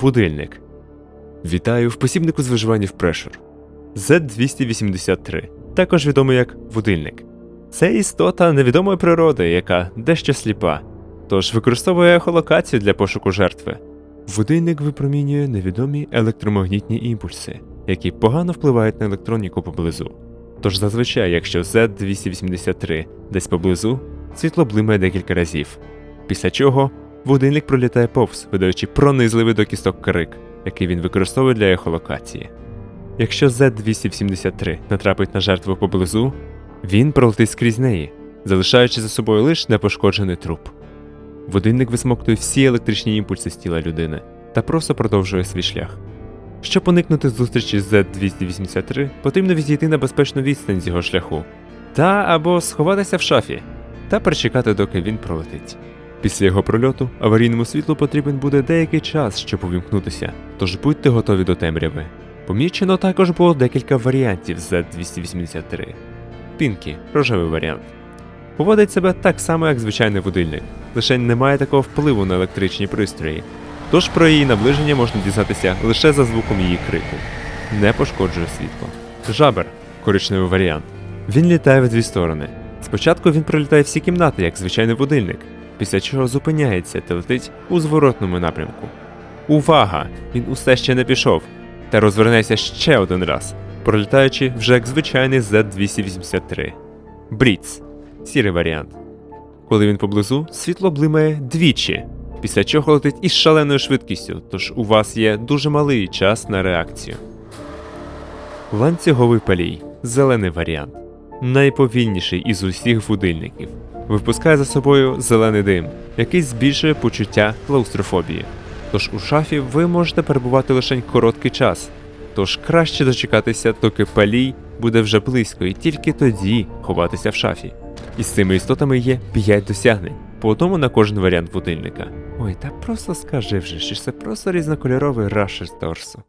Будильник. Вітаю в посібнику з виживання в Pressure. Z283, також відомий як будильник. Це істота невідомої природи, яка дещо сліпа, тож використовує ехолокацію для пошуку жертви. Будильник випромінює невідомі електромагнітні імпульси, які погано впливають на електроніку поблизу. Тож зазвичай, якщо Z283 десь поблизу, світло блимає декілька разів, після чого будильник пролітає повз, видаючи пронизливий до кісток крик, який він використовує для ехолокації. Якщо Z273 натрапить на жертву поблизу, він пролетить скрізь неї, залишаючи за собою лише непошкоджений труп. Будильник висмоктує всі електричні імпульси з тіла людини та просто продовжує свій шлях. Щоб уникнути зустрічі з Z283, потрібно відійти на безпечну відстань з його шляху, та або сховатися в шафі та перечекати, доки він пролетить. Після його прольоту аварійному світлу потрібен буде деякий час, щоб увімкнутися, тож будьте готові до темряви. Помічено також було декілька варіантів Z283. Пінкі рожевий варіант. Поводить себе так само, як звичайний будильник, лише не має такого впливу на електричні пристрої, тож про її наближення можна дізнатися лише за звуком її крику. Не пошкоджує світло. Жабер коричневий варіант. Він літає в дві сторони. Спочатку він пролітає всі кімнати, як звичайний будильник, після чого зупиняється та летить у зворотному напрямку. Увага! Він усе ще не пішов, та розвернеться ще один раз, пролітаючи вже як звичайний Z283. Бріц сірий варіант. Коли він поблизу, світло блимає двічі, після чого летить із шаленою швидкістю, тож у вас є дуже малий час на реакцію. Ланцюговий палій зелений варіант. Найповільніший із усіх будильників. Випускає за собою зелений дим, який збільшує почуття клаустрофобії. Тож у шафі ви можете перебувати лише короткий час. Тож краще дочекатися, доки палій буде вже близько, і тільки тоді ховатися в шафі. Із цими істотами є 5 досягнень, по одному на кожен варіант будильника. Ой, та просто скажи вже, що це просто різнокольоровий рашер торсу.